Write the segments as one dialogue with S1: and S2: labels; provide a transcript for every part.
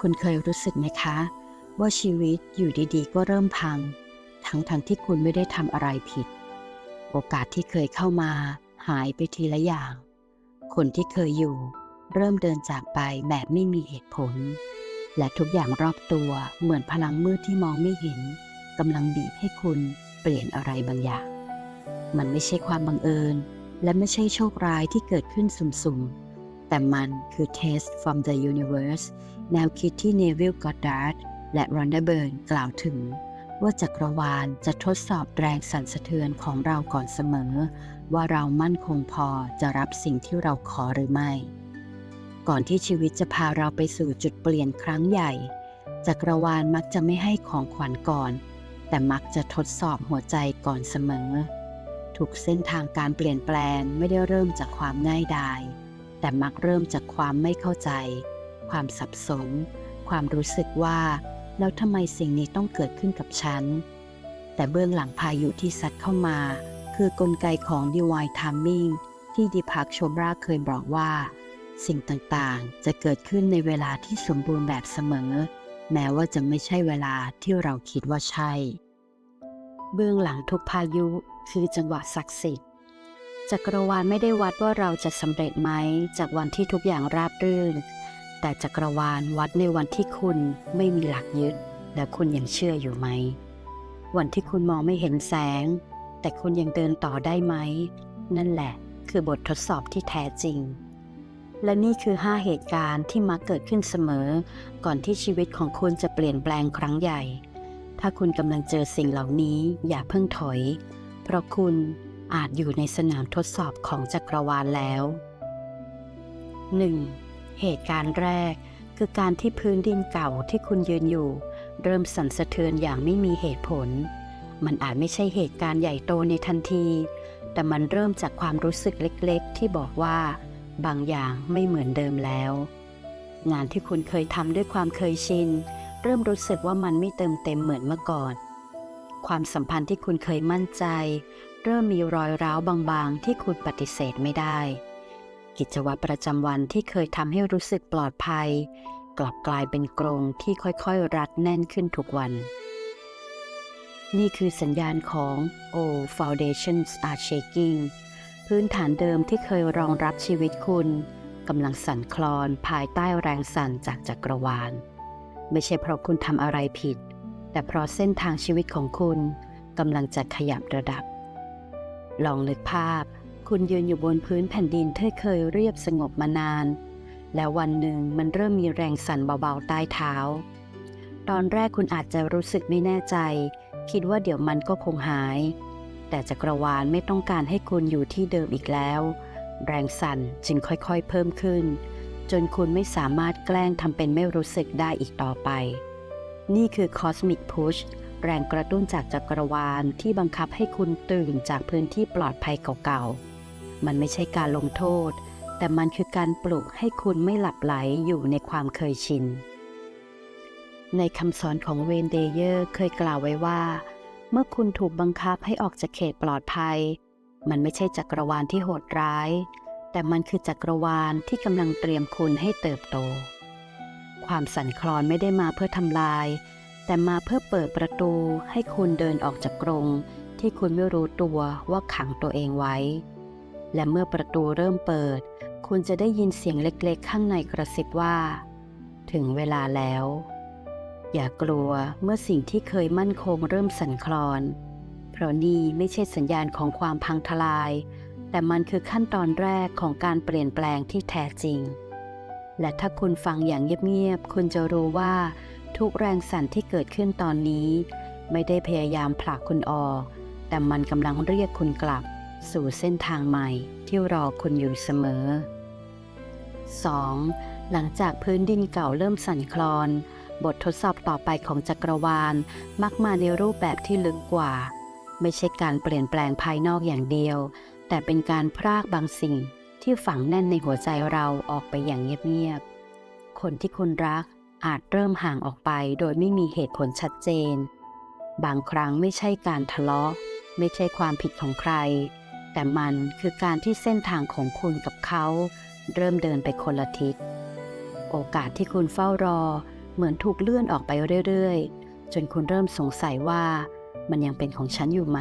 S1: คุณเคยรู้สึกไหมคะ ว่าชีวิตอยู่ดีๆ ก็เริ่มพัง ทั้งๆทที่คุณไม่ได้ทำอะไรผิด โอกาสที่เคยเข้ามา หายไปทีละอย่าง คนที่เคยอยู่ เริ่มเดินจากไปแบบไม่มีเหตุผล และทุกอย่างรอบตัวเหมือนพลังมืดที่มองไม่เห็นกำลังบีบให้คุณเปลี่ยนอะไรบางอย่าง มันไม่ใช่ความบังเอิญ และไม่ใช่โชคร้ายที่เกิดขึ้นสุ่มๆ แต่มันคือ Taste from the Universe แนวคิดที่เนวิลกอดดาร์ดและรอนเดเบิร์นกล่าวถึง ว่าจักรวาลจะทดสอบแรงสั่นสะเทือนของเราก่อนเสมอ ว่าเรามั่นคงพอจะรับสิ่งที่เราขอหรือไม่ ก่อนที่ชีวิตจะพาเราไปสู่จุดเปลี่ยนครั้งใหญ่ จักรวาลมักจะไม่ให้ของขวัญก่อน แต่มักจะทดสอบหัวใจก่อนเสมอทุกเส้นทางการเปลี่ยนแปลงไม่ได้เริ่มจากความง่ายดาย แต่มักเริ่มจากความไม่เข้าใจ ความสับสน ความรู้สึกว่า แล้วทำไมสิ่งนี้ต้องเกิดขึ้นกับฉัน แต่เบื้องหลังพายุที่ซัดเข้ามา คือกลไกของ Divine Timing ที่ดิพักโชบราเคยบอกว่า สิ่งต่างๆ จะเกิดขึ้นในเวลาที่สมบูรณ์แบบเสมอ แม้ว่าจะไม่ใช่เวลาที่เราคิดว่าใช่ เบื้องหลังทุกพายุคือจังหวะศักดิ์สิทธิ์ จักรวาลไม่ได้วัดว่าเราจะสำเร็จไหมจากวันที่ทุกอย่างราบรื่น แต่จักรวาลวัดในวันที่คุณไม่มีหลักยึด และคุณยังเชื่ออยู่ไหม วันที่คุณมองไม่เห็นแสง แต่คุณยังเดินต่อได้ไหม นั่นแหละคือบททดสอบที่แท้จริง และนี่คือ 5 เหตุการณ์ที่มักเกิดขึ้นเสมอ ก่อนที่ชีวิตของคุณจะเปลี่ยนแปลงครั้งใหญ่ ถ้าคุณกำลังเจอสิ่งเหล่านี้อย่าเพิ่งถอย เพราะคุณ อาจอยู่ในสนามทดสอบของจักรวาลแล้ว 1. เหตุการณ์แรกคือการที่พื้นดินเก่าที่คุณยืนอยู่ เริ่มสั่นสะเทือนอย่างไม่มีเหตุผล มันอาจไม่ใช่เหตุการณ์ใหญ่โตในทันที แต่มันเริ่มจากความรู้สึกเล็กๆ ที่บอกว่า บางอย่างไม่เหมือนเดิมแล้ว งานที่คุณเคยทำด้วยความเคยชิน เริ่มรู้สึกว่ามันไม่เติมเต็มเหมือนเมื่อก่อน ความสัมพันธ์ที่คุณเคยมั่นใจ เริ่มมีรอยร้าวบางๆ ที่คุณปฏิเสธไม่ได้ กิจวัตรประจำวันที่เคยทำให้รู้สึกปลอดภัย กลับกลายเป็นกรงที่ค่อยๆ รัดแน่นขึ้นทุกวัน นี่คือสัญญาณของ O Foundations are shaking พื้นฐานเดิมที่เคยรองรับชีวิตคุณกำลังสั่นคลอนภายใต้แรงสั่นจากจักรวาล ไม่ใช่เพราะคุณทำอะไรผิด แต่เพราะเส้นทางชีวิตของคุณกำลังจะขยับระดับ ลองนึกภาพ คุณยืนอยู่บนพื้นแผ่นดินที่เคยเรียบสงบมานาน แล้ววันหนึ่งมันเริ่มมีแรงสั่นเบาๆใต้เท้า ตอนแรกคุณอาจจะรู้สึกไม่แน่ใจ คิดว่าเดี๋ยวมันก็คงหาย แต่จักรวาลไม่ต้องการให้คุณอยู่ที่เดิมอีกแล้ว แรงสั่นจึงค่อยๆเพิ่มขึ้น จนคุณไม่สามารถแกล้งทำเป็นไม่รู้สึกได้อีกต่อไป นี่คือ Cosmic Push แรงกระตุ้นจากจักรวาลที่บังคับให้คุณตื่นจากพื้นที่ปลอดภัยเก่าๆ มันไม่ใช่การลงโทษ แต่มันคือการปลุกให้คุณไม่หลับไหลอยู่ในความเคยชิน ในคำสอนของเวนเดเยอร์เคยกล่าวไว้ว่า เมื่อคุณถูกบังคับให้ออกจากเขตปลอดภัย มันไม่ใช่จักรวาลที่โหดร้าย แต่มันคือจักรวาลที่กำลังเตรียมคุณให้เติบโต ความสั่นคลอนไม่ได้มาเพื่อทำลาย แต่มาเพื่อเปิดประตูให้คุณเดินออกจากกรงที่คุณไม่รู้ตัวว่าขังตัวเองไว้ และเมื่อประตูเริ่มเปิด คุณจะได้ยินเสียงเล็กๆ ข้างในกระซิบว่า ถึงเวลาแล้ว อย่ากลัวเมื่อสิ่งที่เคยมั่นคงเริ่มสั่นคลอน เพราะนี่ไม่ใช่สัญญาณของความพังทลาย แต่มันคือขั้นตอนแรกของการเปลี่ยนแปลงที่แท้จริง และถ้าคุณฟังอย่างเงียบๆ คุณจะรู้ว่า ทุกแรงสั่นที่เกิดขึ้นตอนนี้ ไม่ได้พยายามผลักคุณออก แต่มันกำลังเรียกคุณกลับ สู่เส้นทางใหม่ที่รอคุณอยู่เสมอ 2. หลังจากพื้นดินเก่าเริ่มสั่นคลอน บททดสอบต่อไปของจักรวาลมักมาในรูปแบบที่ลึกกว่า ไม่ใช่การเปลี่ยนแปลงภายนอกอย่างเดียว แต่เป็นการพรากบางสิ่งที่ฝังแน่นในหัวใจเราออกไปอย่างเงียบๆ คนที่คุณรัก อาจเริ่มห่างออกไปโดยไม่มีเหตุผลชัดเจน บางครั้งไม่ใช่การทะเลาะ ไม่ใช่ความผิดของใคร แต่มันคือการที่เส้นทางของคุณกับเขา เริ่มเดินไปคนละทิศ โอกาสที่คุณเฝ้ารอ เหมือนถูกเลื่อนออกไปเรื่อยๆ จนคุณเริ่มสงสัยว่า มันยังเป็นของฉันอยู่ไหม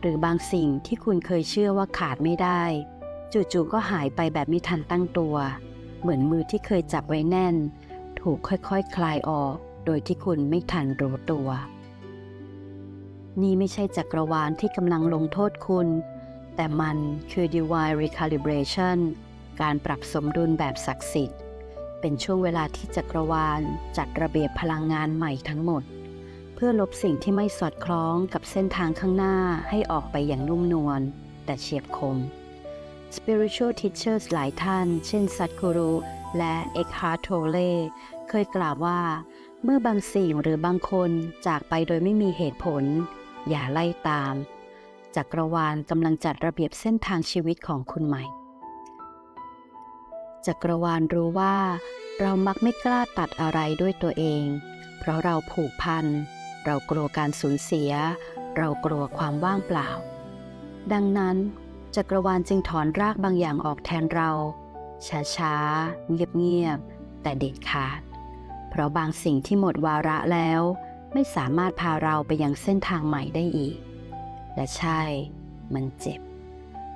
S1: หรือบางสิ่งที่คุณเคยเชื่อว่าขาดไม่ได้ จู่ๆก็หายไปแบบไม่ทันตั้งตัว เหมือนมือที่เคยจับไว้แน่น ถูกค่อยๆคคลายออก โดยที่คุณไม่ทันรู้ตัว นี่ไม่ใช่จักรวาลที่กำลังลงโทษคุณ แต่มันคือ divine recalibration การปรับสมดุลแบบศักดิ์สิทธิ์ เป็นช่วงเวลาที่จักรวาลจัดระเบียบพลังงานใหม่ทั้งหมด เพื่อลบสิ่งที่ไม่สอดคล้องกับเส้นทางข้างหน้าให้ออกไปอย่างนุ่มนวลแต่เฉียบคม Spiritual Teachers หลายท่าน เช่นซัตกุรุ และ Eckhart Tolle เคยกล่าวว่า เมื่อบางสิ่งหรือบางคนจากไปโดยไม่มีเหตุผล อย่าไล่ตาม จักรวาลกำลังจัดระเบียบเส้นทางชีวิตของคุณใหม่ จักรวาลรู้ว่า เรามักไม่กล้าตัดอะไรด้วยตัวเอง เพราะเราผูกพัน เรากลัวการสูญเสีย เรากลัวความว่างเปล่า ดังนั้น จักรวาลจึงถอนรากบางอย่างออกแทนเรา ช้าๆ เงียบๆ แต่เด็ดขาด เพราะบางสิ่งที่หมดวาระแล้วไม่สามารถพาเราไปยังเส้นทางใหม่ได้อีก และใช่ มันเจ็บ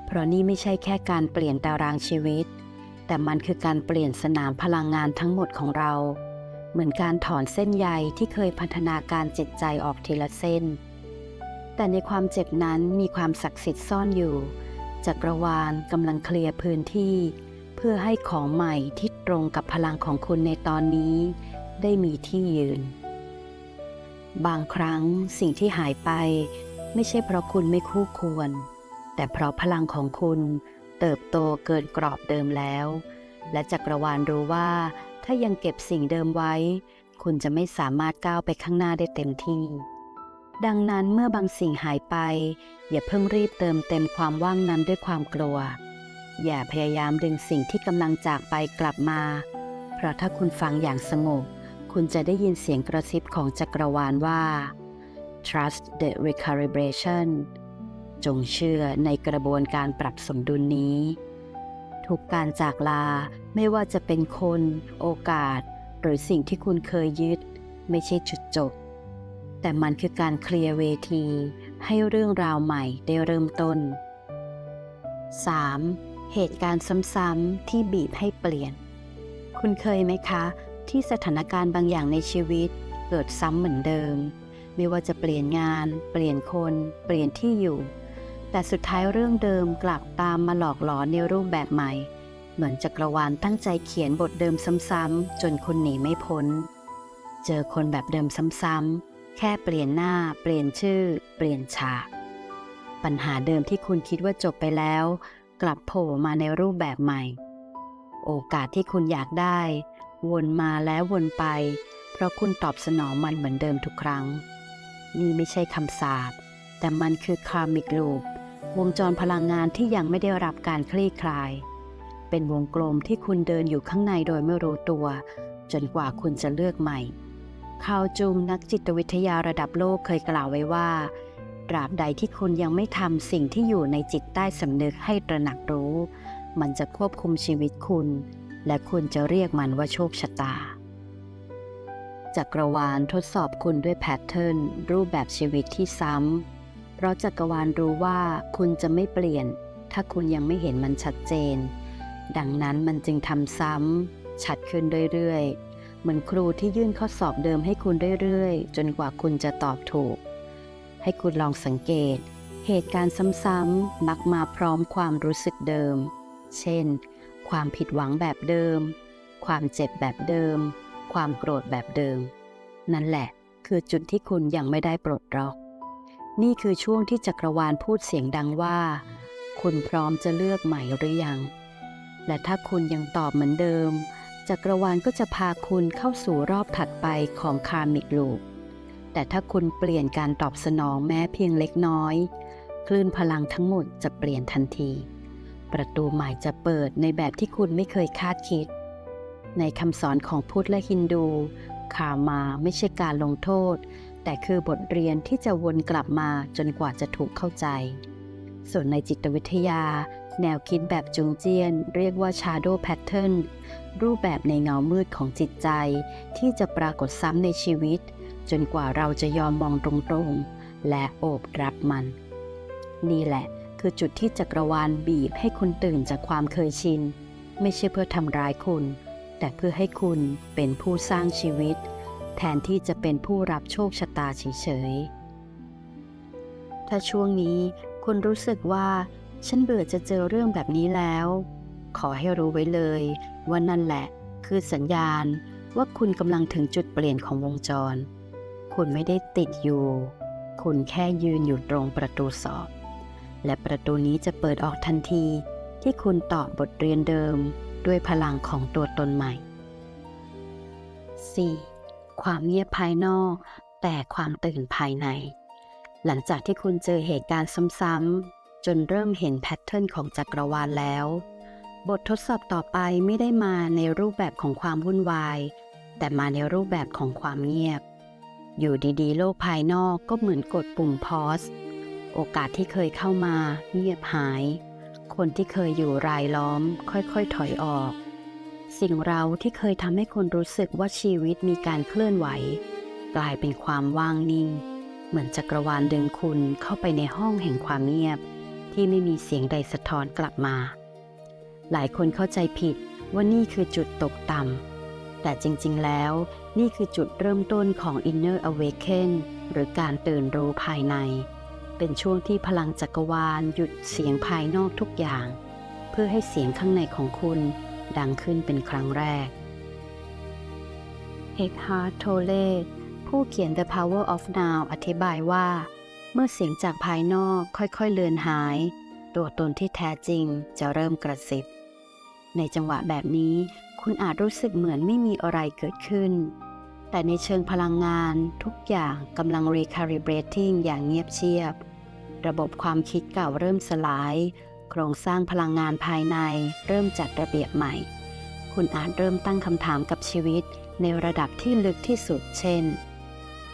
S1: เพราะนี่ไม่ใช่แค่การเปลี่ยนตารางชีวิต แต่มันคือการเปลี่ยนสนามพลังงานทั้งหมดของเรา เหมือนการถอนเส้นใยที่เคยพัฒนาการจิตใจออกทีละเส้น แต่ในความเจ็บนั้นมีความศักดิ์สิทธิ์ซ่อนอยู่จักรวาลกำลังเคลียร์พื้นที่ พื่อให้ของใหม่ที่ตรงกับพลังของคุณในตอนนี้ ได้มีที่ยืน บางครั้งสิ่งที่หายไป ไม่ใช่เพราะคุณไม่คู่ควร แต่เพราะพลังของคุณเติบโตเกินกรอบเดิมแล้ว และจักรวาลรู้ว่า ถ้ายังเก็บสิ่งเดิมไว้ คุณจะไม่สามารถก้าวไปข้างหน้าได้เต็มที่ ดังนั้นเมื่อบางสิ่งหายไป อย่าเพิ่งรีบเติมเต็มความว่างนั้นด้วยความกลัว อย่าพยายามดึงสิ่งที่กำลังจากไปกลับมา เพราะถ้าคุณฟังอย่างสงบ คุณจะได้ยินเสียงกระซิบของจักรวาลว่า trust the recalibration จงเชื่อในกระบวนการปรับสมดุลนี้ ทุกการจากลาไม่ว่าจะเป็นคน โอกาส หรือสิ่งที่คุณเคยยึด ไม่ใช่จุดจบ แต่มันคือการเคลียร์เวที ให้เรื่องราวใหม่ได้เริ่มต้น 3. เหตุการณ์ซ้ำๆที่บีบให้เปลี่ยน คุณเคยไหมคะ ที่สถานการณ์บางอย่างในชีวิต เกิดซ้ำเหมือนเดิม ไม่ว่าจะเปลี่ยนงาน เปลี่ยนคน เปลี่ยนที่อยู่ แต่สุดท้ายเรื่องเดิมกลับตามมาหลอกหลอนในรูปแบบใหม่ เหมือนจักรวาลตั้งใจเขียนบทเดิมซ้ำๆจนคุณหนีไม่พ้น เจอคนแบบเดิมซ้ำๆแค่เปลี่ยนหน้า เปลี่ยนชื่อ เปลี่ยนฉากปัญหาเดิมที่คุณคิดว่าจบไปแล้ว กลับโผล่มาในรูปแบบใหม่ โอกาสที่คุณอยากได้ วนมาแล้ววนไป เพราะคุณตอบสนองมันเหมือนเดิมทุกครั้ง นี่ไม่ใช่คำสาปแต่มันคือคาร์มิกลูปวงจรพลังงานที่ยังไม่ได้รับการคลี่คลาย เป็นวงกลมที่คุณเดินอยู่ข้างในโดยไม่รู้ตัว จนกว่าคุณจะเลือกใหม่คาวจุมนักจิตวิทยาระดับโลกเคยกล่าวไว้ว่า ราบใดที่คุณยังไม่ทำสิ่งที่อยู่ในจิตใต้สำนึกให้ตระหนักรู้ มันจะควบคุมชีวิตคุณ และคุณจะเรียกมันว่าโชคชะตา จักรวาลทดสอบคุณด้วยแพทเทิร์นรูปแบบชีวิตที่ซ้ำ เพราะจักรวาลรู้ว่าคุณจะไม่เปลี่ยน ถ้าคุณยังไม่เห็นมันชัดเจน ดังนั้นมันจึงทำซ้ำชัดขึ้นเรื่อยๆ เหมือนครูที่ยื่นข้อสอบเดิมให้คุณเรื่อยๆ จนกว่าคุณจะตอบถูก ให้คุณลองสังเกต เหตุการณ์ซ้ำๆมักมาพร้อมความรู้สึกเดิม เช่น ความผิดหวังแบบเดิม ความเจ็บแบบเดิม ความโกรธแบบเดิม นั่นแหละคือจุดที่คุณยังไม่ได้ปลดล็อก นี่คือช่วงที่จักรวาลพูดเสียงดังว่า คุณพร้อมจะเลือกใหม่หรือยัง และถ้าคุณยังตอบเหมือนเดิม จักรวาลก็จะพาคุณเข้าสู่รอบถัดไปของคาร์มิกลูป แต่ถ้าคุณเปลี่ยนการตอบสนองแม้เพียงเล็กน้อย คลื่นพลังทั้งหมดจะเปลี่ยนทันที ประตูใหม่จะเปิดในแบบที่คุณไม่เคยคาดคิด ในคำสอนของพุทธและฮินดูคามาไม่ใช่การลงโทษ แต่คือบทเรียนที่จะวนกลับมาจนกว่าจะถูกเข้าใจ ส่วนในจิตวิทยา แนวคิดแบบจงเจียน เรียกว่า Shadow Pattern รูปแบบในเงามืดของจิตใจ ที่จะปรากฏซ้ำในชีวิต จนกว่าเราจะยอมมองตรงๆ และโอบรับมัน นี่แหละคือจุดที่จักรวาลบีบให้คุณตื่นจากความเคยชิน ไม่ใช่เพื่อทำร้ายคุณ แต่เพื่อให้คุณเป็นผู้สร้างชีวิต แทนที่จะเป็นผู้รับโชคชะตาเฉยๆ ถ้าช่วงนี้คุณรู้สึกว่า ฉันเบื่อจะเจอเรื่องแบบนี้แล้ว ขอให้รู้ไว้เลย ว่านั่นแหละ คือสัญญาณว่าคุณกำลังถึงจุดเปลี่ยนของวงจร คุณไม่ได้ติดอยู่ คุณแค่ยืนอยู่ตรงประตูสอบ และประตูนี้จะเปิดออกทันทีที่คุณตอบบทเรียนเดิมด้วยพลังของตัวตนใหม่ 4. ความเงียบภายนอก แต่ความตื่นภายใน หลังจากที่คุณเจอเหตุการณ์ซ้ำๆจนเริ่มเห็นแพทเทิร์นของจักรวาลแล้ว บททดสอบต่อไปไม่ได้มาในรูปแบบของความวุ่นวาย แต่มาในรูปแบบของความเงียบ อยู่ดีๆ โลกภายนอกก็เหมือนกดปุ่มพอสโอกาสที่เคยเข้ามา เงียบหาย คนที่เคยอยู่รายล้อม ค่อยๆ ถอยออก สิ่งเราที่เคยทำให้คนรู้สึกว่าชีวิตมีการเคลื่อนไหว กลายเป็นความว่างนิ่ง เหมือนจักรวาลดึงคุณเข้าไปในห้องแห่งความเงียบ ที่ไม่มีเสียงใดสะท้อนกลับมา หลายคนเข้าใจผิดว่านี่คือจุดตกต่ำ แต่จริงๆ แล้วนี่คือจุดเริ่มต้นของ Inner Awaken หรือการตื่นรู้ภายใน เป็นช่วงที่พลังจักรวาลหยุดเสียงภายนอกทุกอย่าง เพื่อให้เสียงข้างในของคุณดังขึ้นเป็นครั้งแรก เอกฮาร์โทเลผู้เขียน The Power of Now อธิบายว่า เมื่อเสียงจากภายนอกค่อยๆ เลือนหาย ตัวตนที่แท้จริงจะเริ่มกระซิบ ในจังหวะแบบนี้คุณอาจรู้สึกเหมือนไม่มีอะไรเกิดขึ้น แต่ในเชิงพลังงานทุกอย่างกำลัง recalibrating อย่างเงียบเชียบ ระบบความคิดเก่าเริ่มสลาย โครงสร้างพลังงานภายในเริ่มจัดระเบียบใหม่ คุณอาจเริ่มตั้งคำถามกับชีวิตในระดับที่ลึกที่สุด เช่น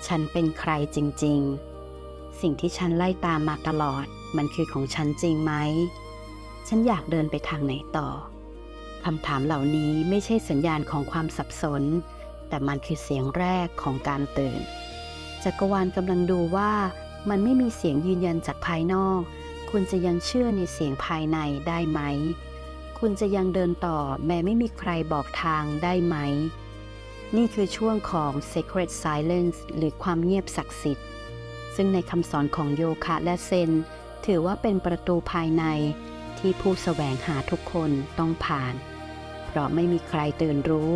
S1: ฉันเป็นใครจริง ๆ สิ่งที่ฉันไล่ตามมาตลอด มันคือของฉันจริงไหม ฉันอยากเดินไปทางไหนต่อ คำถามเหล่านี้ไม่ใช่สัญญาณของความสับสน แต่มันคือเสียงแรกของการตื่น จักรวาลกำลังดูว่ามันไม่มีเสียงยืนยันจากภายนอก คุณจะยังเชื่อในเสียงภายในได้ไหม คุณจะยังเดินต่อแม้ไม่มีใครบอกทางได้ไหม นี่คือช่วงของ Sacred Silence หรือความเงียบศักดิ์สิทธิ์ ซึ่งในคำสอนของโยคะและเซน ถือว่าเป็นประตูภายในที่ผู้แสวงหาทุกคนต้องผ่าน เพราะไม่มีใครตื่นรู้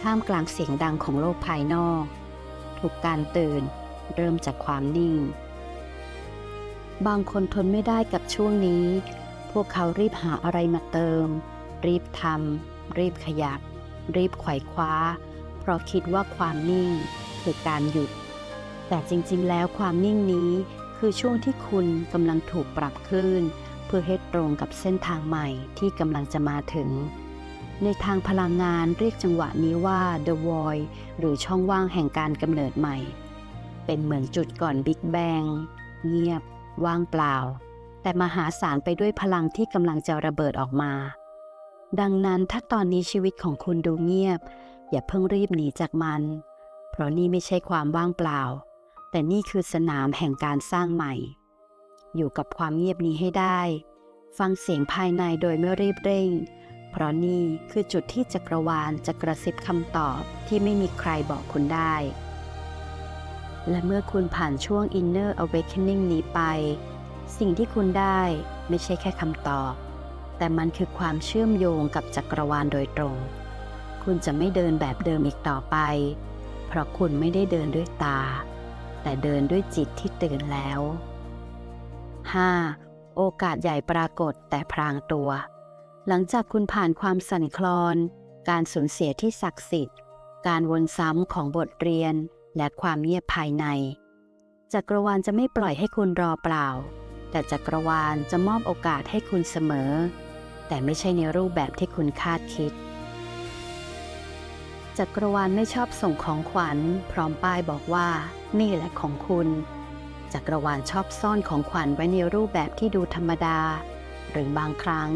S1: ท่ามกลางเสียงดังของโลกภายนอก ทุกการตื่นเริ่มจากความนิ่ง บางคนทนไม่ได้กับช่วงนี้ พวกเขารีบหาอะไรมาเติม รีบทำรีบขยับ รีบไขว่คว้า เพราะคิดว่าความนิ่งคือการหยุด แต่จริงๆ แล้วความนิ่งนี้ คือช่วงที่คุณกำลังถูกปรับขึ้น เพื่อให้ตรงกับเส้นทางใหม่ที่กำลังจะมาถึง ในทางพลังงานเรียกจังหวะนี้ว่า The Void หรือช่องว่างแห่งการกำเนิดใหม่ เป็นเหมือนจุดก่อน Big Bang เงียบ ว่างเปล่า แต่มหาศาลไปด้วยพลังที่กำลังจะระเบิดออกมา ดังนั้นถ้าตอนนี้ชีวิตของคุณดูเงียบ อย่าเพิ่งรีบหนีจากมัน เพราะนี่ไม่ใช่ความว่างเปล่า แต่นี่คือสนามแห่งการสร้างใหม่ อยู่กับความเงียบนี้ให้ได้ ฟังเสียงภายในโดยไม่รีบเร่ง เพราะนี่คือจุดที่จักรวาลจะกระซิบคำตอบที่ไม่มีใครบอกคุณได้ และเมื่อคุณผ่านช่วง Inner Awakening นี้ไป สิ่งที่คุณได้ไม่ใช่แค่คำตอบ แต่มันคือความเชื่อมโยงกับจักรวาลโดยตรง คุณจะไม่เดินแบบเดิมอีกต่อไป เพราะคุณไม่ได้เดินด้วยตา แต่เดินด้วยจิตที่ตื่นแล้ว 5. โอกาสใหญ่ปรากฏแต่พรางตัว หลังจากคุณผ่านความสั่นคลอน การสูญเสียที่ศักดิ์สิทธิ์ การวนซ้ำของบทเรียนและความเงียบภายใน จักรวาลจะไม่ปล่อยให้คุณรอเปล่า แต่จักรวาลจะมอบโอกาสให้คุณเสมอ แต่ไม่ใช่ในรูปแบบที่คุณคาดคิด จักรวาลไม่ชอบส่งของขวัญ พร้อมป้ายบอกว่า นี่แหละของคุณจักรวาลชอบซ่อนของขวัญไว้ในรูปแบบที่ดูธรรมดา หรือบางครั้ง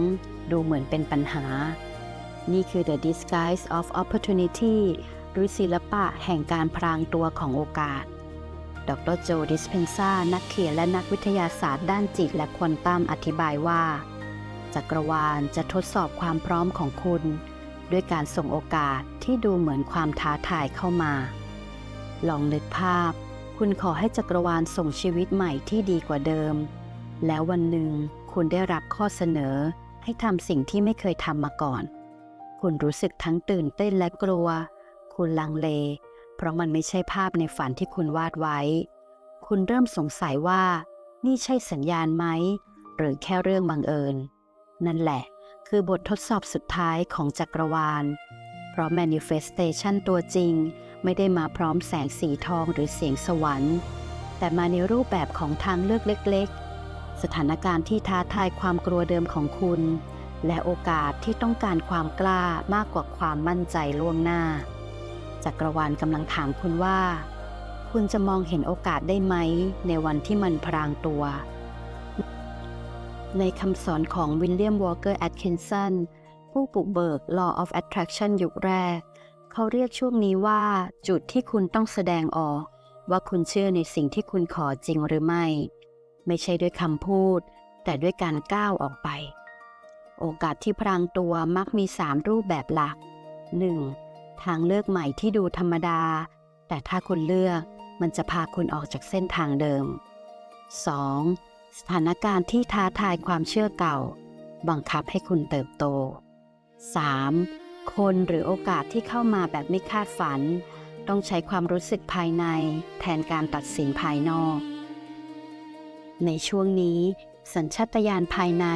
S1: ดูเหมือนเป็นปัญหา นี่คือ the disguise of opportunity หรือศิลปะแห่งการพรางตัวของโอกาส ดรโจดิสเพนซานักเขียนและนักวิทยาศาสตร์ด้านจิตและควอนตัมอธิบายว่า จักรวาลจะทดสอบความพร้อมของคุณ ด้วยการส่งโอกาสที่ดูเหมือนความท้าทายเข้ามา ลองนึกภาพ คุณขอให้จักรวาลส่งชีวิตใหม่ที่ดีกว่าเดิม แล้ววันหนึ่งคุณได้รับข้อเสนอให้ทำสิ่งที่ไม่เคยทำมาก่อน คุณรู้สึกทั้งตื่นเต้นและกลัว คุณลังเล เพราะมันไม่ใช่ภาพในฝันที่คุณวาดไว้ คุณเริ่มสงสัยว่า นี่ใช่สัญญาณไหม หรือแค่เรื่องบังเอิญ นั่นแหละ คือบททดสอบสุดท้ายของจักรวาล เพราะ manifestation ตัวจริง ไม่ได้มาพร้อมแสงสีทองหรือเสียงสวรรค์ แต่มาในรูปแบบของทางเลือกเล็ก ๆ สถานการณ์ที่ท้าทายความกลัวเดิมของคุณ และโอกาสที่ต้องการความกล้ามากกว่าความมั่นใจล่วงหน้า จักรวาลกำลังถามคุณว่า คุณจะมองเห็นโอกาสได้ไหม ในวันที่มันพรางตัว ในคำสอนของวิลเลียมวอ l เกอร์แอตคินสันผู้ปลุกเบิก Law of Attraction ยุคแรก เขาเรียกช่วงนี้ว่า จุดที่คุณต้องแสดงออก ว่าคุณเชื่อในสิ่งที่คุณขอจริงหรือไม่ ไม่ใช่ด้วยคำพูด แต่ด้วยการก้าวออกไป โอกาสที่พรางตัวมักมี 3 รูปแบบหลัก 1. ทางเลือกใหม่ที่ดูธรรมดา แต่ถ้าคุณเลือกมันจะพาคุณออกจากเส้นทางเดิม 2. สถานการณ์ที่ท้าทายความเชื่อเก่า บังคับให้คุณเติบโต 3. คนหรือโอกาสที่เข้ามาแบบไม่คาดฝัน ต้องใช้ความรู้สึกภายใน แทนการตัดสินภายนอก ในช่วงนี้ สัญชาตญาณภายใน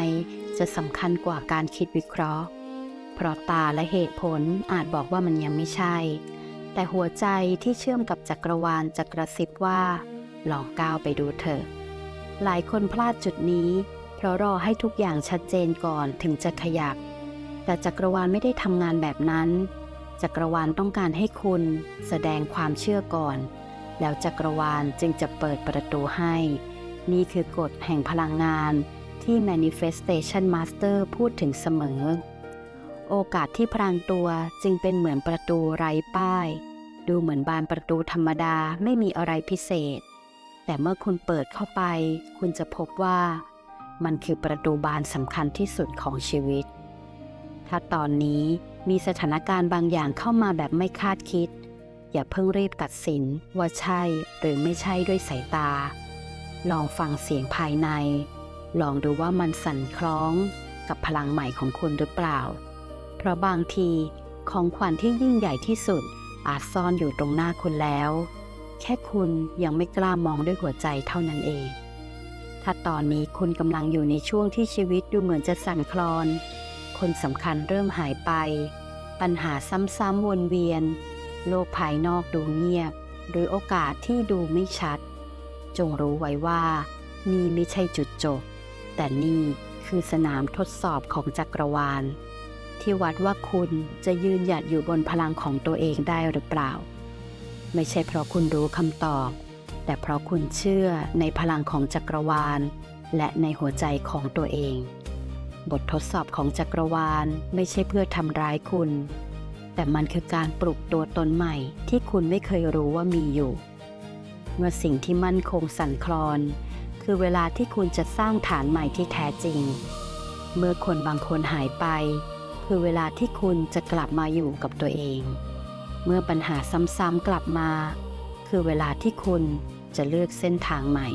S1: จะสำคัญกว่าการคิดวิเคราะห์ เพราะตาและเหตุผลอาจบอกว่ามันยังไม่ใช่ แต่หัวใจที่เชื่อมกับจักรวาลจะกระซิบว่า ลองก้าวไปดูเถอะ หลายคนพลาดจุดนี้ เพราะรอให้ทุกอย่างชัดเจนก่อนถึงจะขยับ แต่จักรวาลไม่ได้ทำงานแบบนั้น จักรวาลต้องการให้คุณแสดงความเชื่อก่อน แล้วจักรวาลจึงจะเปิดประตูให้ นี่คือกฎแห่งพลังงานที่ Manifestation Master พูดถึงเสมอ โอกาสที่พรางตัวจึงเป็นเหมือนประตูไร้ป้าย ดูเหมือนบานประตูธรรมดาไม่มีอะไรพิเศษ แต่เมื่อคุณเปิดเข้าไป คุณจะพบว่า มันคือประตูบานสำคัญที่สุดของชีวิต ถ้าตอนนี้มีสถานการณ์บางอย่างเข้ามาแบบไม่คาดคิด อย่าเพิ่งรีบตัดสินว่าใช่หรือไม่ใช่ด้วยสายตา ลองฟังเสียงภายใน ลองดูว่ามันสั่นคล้องกับพลังใหม่ของคุณหรือเปล่า เพราะบางทีของขวัญที่ยิ่งใหญ่ที่สุดอาจซ่อนอยู่ตรงหน้าคุณแล้ว แค่คุณยังไม่กล้ามองด้วยหัวใจเท่านั้นเอง ถ้าตอนนี้คุณกำลังอยู่ในช่วงที่ชีวิตดูเหมือนจะสั่นคลอน คนสำคัญเริ่มหายไป ปัญหาซ้ำๆวนเวียน โลกภายนอกดูเงียบ หรือโอกาสที่ดูไม่ชัด จงรู้ไว้ว่า นี่ไม่ใช่จุดจบ แต่นี่คือสนามทดสอบของจักรวาล ที่วัดว่าคุณจะยืนหยัดอยู่บนพลังของตัวเองได้หรือเปล่า ไม่ใช่เพราะคุณรู้คำตอบ แต่เพราะคุณเชื่อในพลังของจักรวาล และในหัวใจของตัวเอง บททดสอบของจักรวาลไม่ใช่เพื่อทำร้ายคุณ แต่มันคือการปลุกตัวตนใหม่ที่คุณไม่เคยรู้ว่ามีอยู่ เมื่อสิ่งที่มั่นคงสั่นคลอน คือเวลาที่คุณจะสร้างฐานใหม่ที่แท้จริง เมื่อคนบางคนหายไป คือเวลาที่คุณจะกลับมาอยู่กับตัวเอง เมื่อปัญหาซ้ำๆกลับมา คือเวลาที่คุณจะเลือกเส้นทางใหม่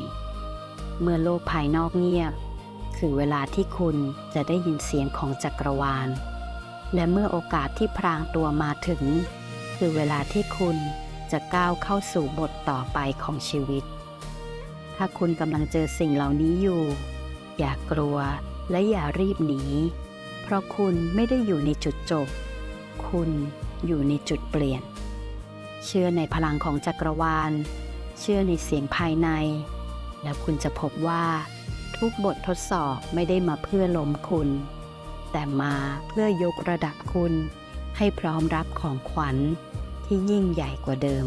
S1: เมื่อโลกภายนอกเงียบ คือเวลาที่คุณจะได้ยินเสียงของจักรวาล และเมื่อโอกาสที่พรางตัวมาถึง คือเวลาที่คุณจะก้าวเข้าสู่บทต่อไปของชีวิต ถ้าคุณกำลังเจอสิ่งเหล่านี้อยู่ อย่ากกลัวและอย่ารีบหนี เพราะคุณไม่ได้อยู่ในจุดจบ คุณอยู่ในจุดเปลี่ยน เชื่อในพลังของจักรวาล เชื่อในเสียงภายใน แล้วคุณจะพบว่า ทุกบททดสอบไม่ได้มาเพื่อล้มคุณ แต่มาเพื่อยกระดับคุณให้พร้อมรับของขวัญที่ยิ่งใหญ่กว่าเดิม